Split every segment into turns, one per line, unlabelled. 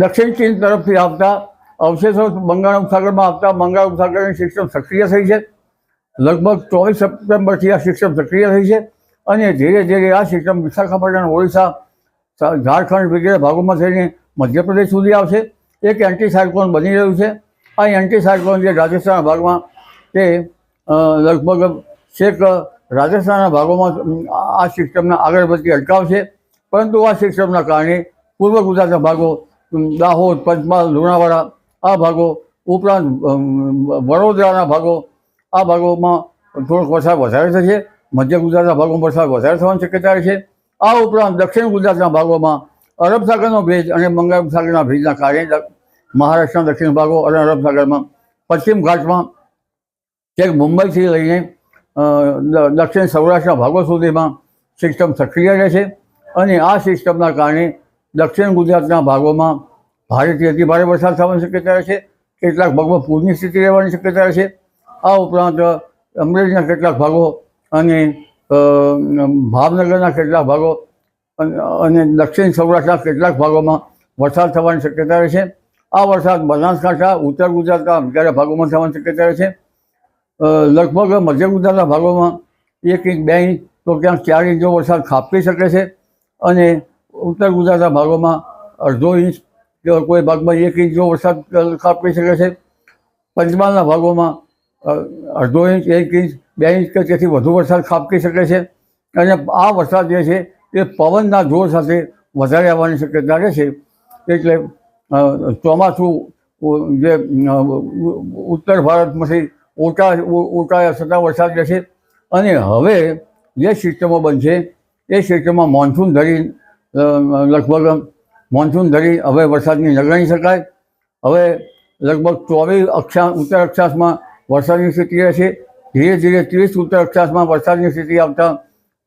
દક્ષિણ ચીન તરફથી આવતા અવશેષો બંગાળ ઉપસાગરમાં આવતા, બંગાળ ઉપસાગરની સિસ્ટમ સક્રિય થઈ છે. લગભગ ચોવીસ સપ્ટેમ્બરથી આ સિસ્ટમ સક્રિય થઈ છે અને ધીરે ધીરે આ સિસ્ટમ વિશાખાપટ્ટનમ, ઓડિશા ઝારખંડ વગેરે ભાગોમાં થઈને મધ્યપ્રદેશ સુધી આવશે. એક એન્ટી બની રહ્યું છે. આ એન્ટી સાયક્લોન જે રાજસ્થાનના ભાગમાં તે લગભગ છેક રાજસ્થાનના ભાગોમાં આ સિસ્ટમના આગળ વધતી અટકાવશે પરંતુ આ સિસ્ટમના કારણે પૂર્વ ગુજરાતના ભાગો દાહોદ, પંચમહાલ, લુણાવાડા, આ ભાગો, ઉપરાંત વડોદરાના ભાગો, આ ભાગોમાં થોડોક વરસાદ વધારે થશે. મધ્ય ગુજરાતના ભાગોમાં વરસાદ વધારે થવાની શક્યતા છે. આ ઉપરાંત દક્ષિણ ગુજરાતના ભાગોમાં અરબ સાગરનો ભેજ અને બંગાળ સાગરના ભેજના કારણે મહારાષ્ટ્રના દક્ષિણ ભાગો અને અરબ સાગરમાં પશ્ચિમ ઘાટમાં ક્યાંક મુંબઈથી લઈને દક્ષિણ સૌરાષ્ટ્રના ભાગો સુધીમાં સિસ્ટમ સક્રિય રહેશે. અને આ સિસ્ટમના કારણે દક્ષિણ ગુજરાતના ભાગોમાં ભારેથી અતિ ભારે વરસાદ થવાની શક્યતા રહેશે કેટલાક ભાગમાં પૂરની સ્થિતિ રહેવાની શક્યતા રહેશે આ ઉપરાંત, અમરેલીના કેટલાક ભાગો અને ભાવનગરના કેટલાક ભાગો અને દક્ષિણ સૌરાષ્ટ્રના કેટલાક ભાગોમાં વરસાદ થવાની શક્યતા રહેશે આ વરસાદ બનાસકાંઠા, ઉત્તર ગુજરાતના વગેરે ભાગોમાં થવાની શક્યતા રહેશે લગભગ મધ્ય ગુજરાતના ભાગોમાં એક ઇંચ, બે ઇંચ, તો ક્યાંક ચાર ઇંચો વરસાદ ખાપી શકે છે. અને ઉત્તર ગુજરાતના ભાગોમાં અડધો ઇંચ કે કોઈ ભાગમાં એક ઇંચ જેવો વરસાદ ખાબકી શકે છે. પંચમહાલના ભાગોમાં અડધો ઇંચ એક ઇંચ બે ઇંચ કે તેથી વધુ વરસાદ ખાબકી શકે છે. અને આ વરસાદ જે છે એ પવનના જોર સાથે વધારે આવવાની શક્યતા રહે છે. એટલે ચોમાસું જે ઉત્તર ભારતમાંથી ઓટા ઓટા થતા વરસાદ રહેશે અને હવે જે સિસ્ટમો બનશે એ સિસ્ટમમાં મોન્સૂન ધરી અ, લગભગ મોન્સૂન ધરી હવે વરસાદની નગણી શકાય. હવે લગભગ ચોવીસ અક્ષાંશ ઉત્તર અક્ષાંશમાં વરસાદની સ્થિતિ રહેશે. ધીરે ધીરે ત્રીસ ઉત્તર અક્ષાંશમાં વરસાદની સ્થિતિ આવતા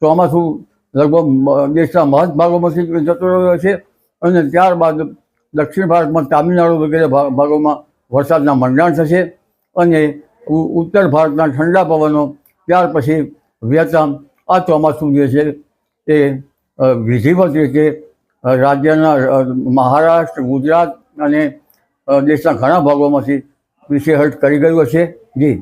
ચોમાસું લગભગ દેશના મહદ ભાગોમાંથી જતો રહ્યો છે અને ત્યારબાદ દક્ષિણ ભારતમાં તામિલનાડુ વગેરે ભાગોમાં વરસાદના મંડાણ થશે અને ઉત્તર ભારતના ઠંડા પવનો ત્યાર પછી વિયેતનામ આ ચોમાસું જે છે એ વિધિવત રીતે રાજ્યના મહારાષ્ટ્ર, ગુજરાત અને દેશના ઘણા ભાગોમાંથી વિશે હટ કરી ગયું હશે. જી.